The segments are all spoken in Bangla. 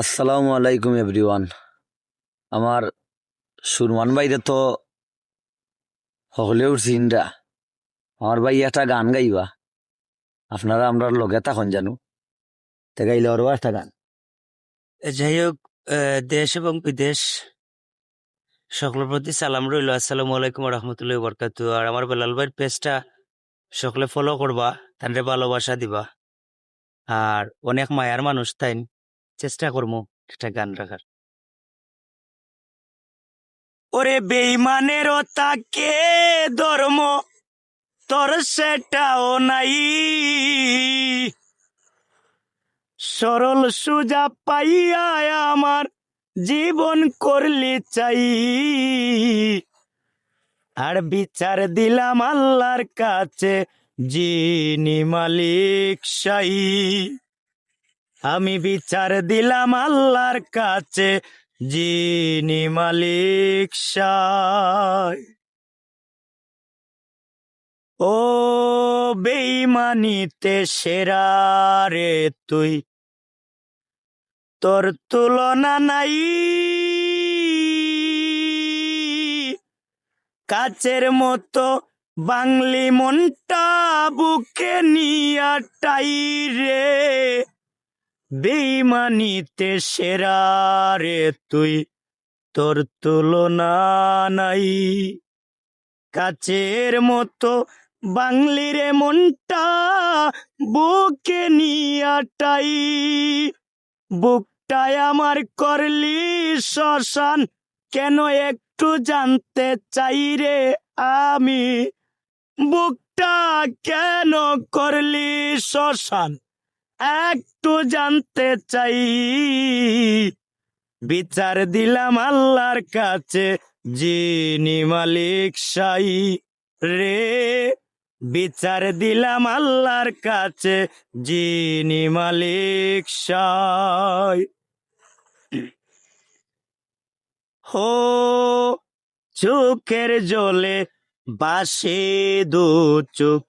আসসালামু আলাইকুম এভরিওয়ান। আমার সুরমান ভাইরে তো উঠছি ইন্ডা আমার ভাই একটা গান গাইবা। আপনারা আমরা লগে তখন জানু। তে গাইলে ওরও একটা গান। যাই হোক দেশ এবং বিদেশ, সকলের প্রতি সালাম রইল। আসসালামু আলাইকুম রহমতুল্লাহ বরকাত আর আমার বেলাল ভাইয়ের পেজটা সকলে ফলো করবা তাদের ভালোবাসা দিবা। আর অনেক মায়ার মানুষ তাই চেষ্টা করব একটা গান রাখার। ওরে বেইমানের তাকে ধর্ম, তোর সেটাও নাই। সরল সুজা পাইয়া আমার জীবন করলি চাই। আর বিচার দিলাম আল্লাহর কাছে, যিনি মালিক সাই। আমি বিচার দিলাম আল্লাহর কাছে, যিনি মালিক ও বেইমানিতে সেরা রে তুই, তোর তুলনা নাই। কাচের মতো বাংলি মনটা বুকে নিয়া টাই রে। বেইমানিতে সেরা রে তুই, তোর তুলনা নাই। কাচের মতো বাংলির মনটা বুকে নিয়াটাই বুকটায় আমার করলি শ্মশান, কেন একটু জানতে চাই রে আমি? বুকটা কেন করলি শ্মশান? একটু জানতে চাই। বিচার দিলাম আল্লাহর কাছে, যিনি মালিক সাই রে। বিচার দিলাম আল্লাহর কাছে, যিনি মালিক সাই। হো, চোখের জলে বাসে দু চোখ,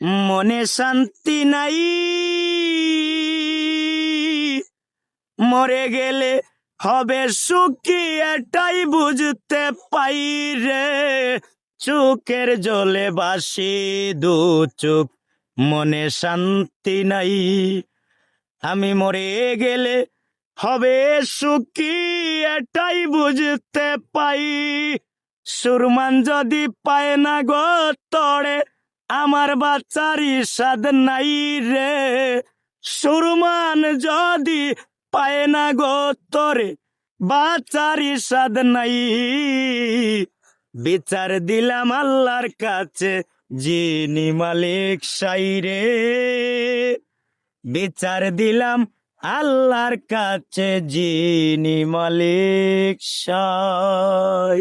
মনে শান্তি নাই। মরে গেলে হবে সুখী, এটাই বুঝতে পাই রে। চোখের জলে বাসি দু চোখ, মনে শান্তি নাই। আমি মরে গেলে হবে সুখী, এটাই বুঝতে পাই। সুরমান যদি পায় না গো তড়ে আমার বাচ্চারই স্বাদ নাই রে। সুরমান যদি পায় না গো তরে বাচারি সাদ নাই। বিচার দিলাম আল্লাহর কাছে, যিনি মালিক সাই রে। বিচার দিলাম আল্লাহর কাছে, যিনি মালিক সাই।